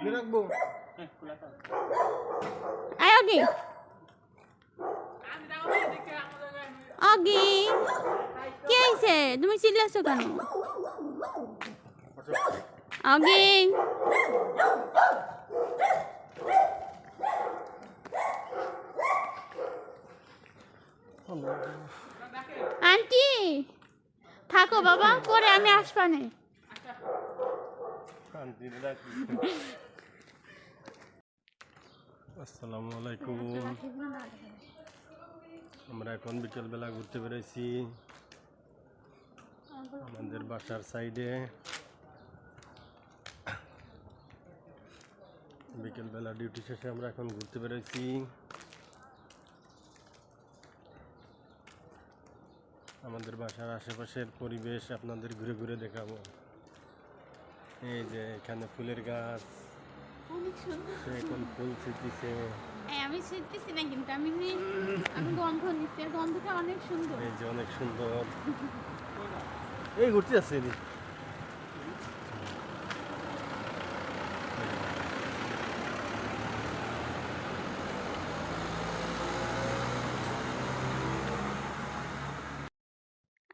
খুলে রাখব আয় অগি অগি কে আইছে তুমি চিল্লাছো কেন অগি আন্টি থাকো বাবা পরে আমি আসবানে আসসালামু আলাইকুম। আমরা এখন বিকেলবেলা ঘুরতে বেরোইছি। আমাদের বাসার সাইডে। বিকেলবেলা ডিউটি শেষে আমরা এখন ঘুরতে বেরোইছি। আমাদের বাসার আশেপাশের পরিবেশ আপনাদের ঘুরে ঘুরে দেখাবো। এই যে এখানে ফুলের গাছ। অনেক সুন্দর এখন ফুল ছিটতেছে। আমি শিখতেছি না কিন্তু আমি আমি গন্ধ নিচ্ছি গন্ধটা অনেক সুন্দর। এই যে অনেক সুন্দর। এই ঘুরতে আছে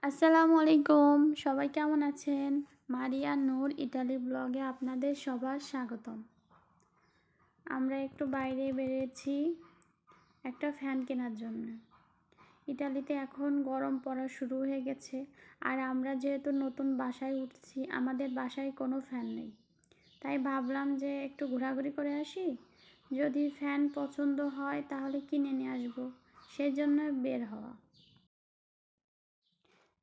আসসালামু আলাইকুম সবাই কেমন আছেন? মারিয়া নূর ইটালি ব্লগে আপনাদের সবার স্বাগতম। আমরা একটু বাইরে বেরিয়েছি একটা ফ্যান কেনার জন্য। ইটালিতে এখন গরম পড়া শুরু হয়ে গেছে। আর আমরা যেহেতু নতুন বাসায় উঠছি, আমাদের বাসায় কোনো ফ্যান নেই। তাই ভাবলাম যে একটু ঘোরাঘুরি করে আসি। যদি ফ্যান পছন্দ হয় তাহলে কিনে নিয়ে আসব। সেই জন্য বের হওয়া।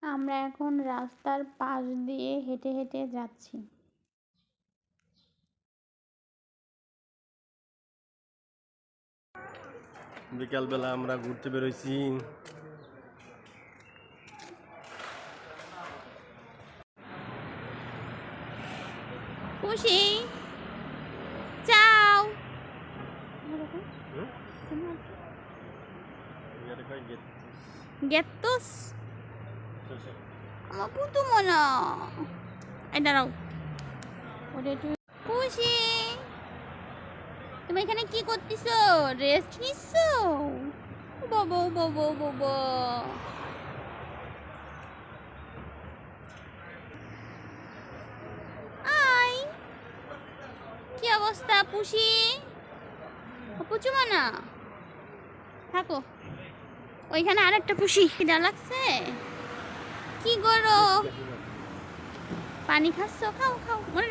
আমরা এখন রাস্তার পাশ দিয়ে হেঁটে হেঁটে যাচ্ছি। বিকালবেলা আমরা ঘুরতে বেরোইছি। খুশি? চাও। গেতোস আমার পুতু মনা এই দাঁড়াও। ওটা একটু খুশি? তুমি এখানে কি করতেছো? রেস্ট নিচ্ছো? বাবা বাবা বাবা। আই কি অবস্থা পুষি পুচু মানা থাকো। ওইখানে আর একটা পুষি খিদা লাগছে? কি করো পানি খাচ্ছ? খাও খাও। মনে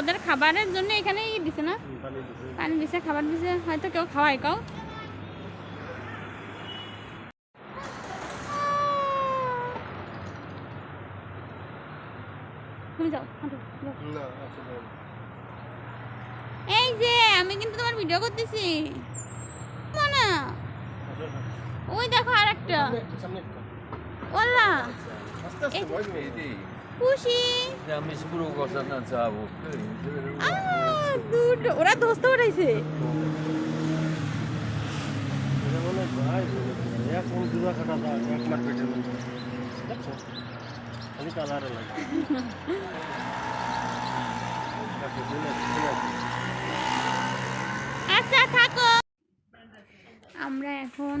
ওদের খাবারের জন্য এখানেই দিছে না? পানি দিছে। খাবার দিছে হয়তো কেউ খাওয়াই কাও। তুমি যাও এই যে আমি কিন্তু তোমার ভিডিও করতেছি। না। ওই দেখো আর একটা। ওলা খুশি। আমি পুরো কথা না যাব দুটো ওরা দোস্ত উঠাইছে। আচ্ছা থাকো। আমরা এখন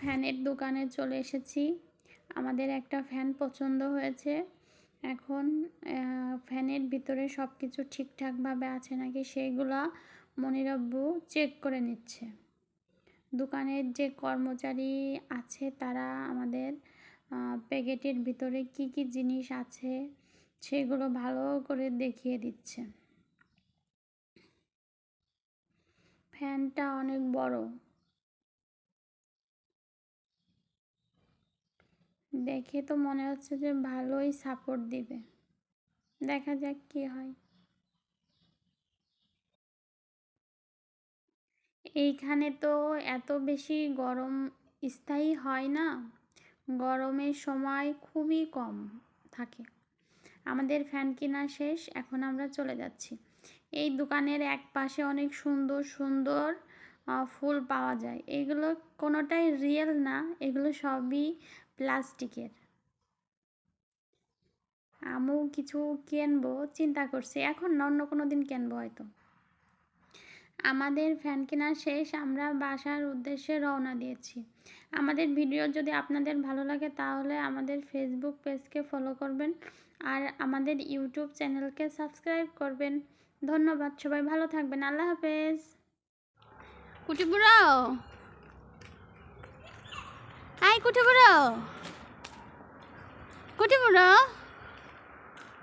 ফ্যানের দোকানে চলে এসেছি। আমাদের একটা ফ্যান পছন্দ হয়েছে। এখন ফ্যানের ভিতরে সব কিছু ঠিকঠাকভাবে আছে নাকি সেইগুলা মনিরব্বু চেক করে নিচ্ছে। দোকানের যে কর্মচারী আছে তারা আমাদের প্যাকেটের ভিতরে কি কি জিনিস আছে সেগুলো ভালো করে দেখিয়ে দিচ্ছে। ফ্যানটা অনেক বড়। দেখে তো মনে হচ্ছে যে ভালোই সাপোর্ট দিবে। দেখা যাক কি হয়। এইখানে তো এত বেশি গরম স্থায়ী হয় না। গরমের সময় খুবই কম থাকে। আমাদের ফ্যান কেনা শেষ, এখন আমরা চলে যাচ্ছি। এই দোকানের এক পাশে অনেক সুন্দর সুন্দর ফুল পাওয়া যায়। এগুলো কোনোটাই রিয়েল না, এগুলো সবই প্লাস্টিকের। আমিও কিছু কিনবো, চিন্তা করছি। এখন না অন্য কোনো দিন কিনবো হয়তো। আমাদের ফ্যান কেনা শেষ, আমরা বাসার উদ্দেশ্যে রওনা দিয়েছি। আমাদের ভিডিও যদি আপনাদের ভালো লাগে, তাহলে আমাদের ফেসবুক পেজকে ফলো করবেন আর আমাদের ইউটিউব চ্যানেলকে সাবস্ক্রাইব করবেন। ধন্যবাদ, সবাই ভালো থাকবেন। আল্লাহ হাফেজ। কুটি বুড়ো হাই কুটি বুড়ো কুটি বুড়ো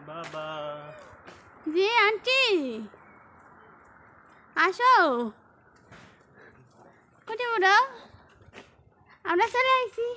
বাবা। জি আন্টি। আসো। কুটি বুড়ো আমরা চলে আইছি।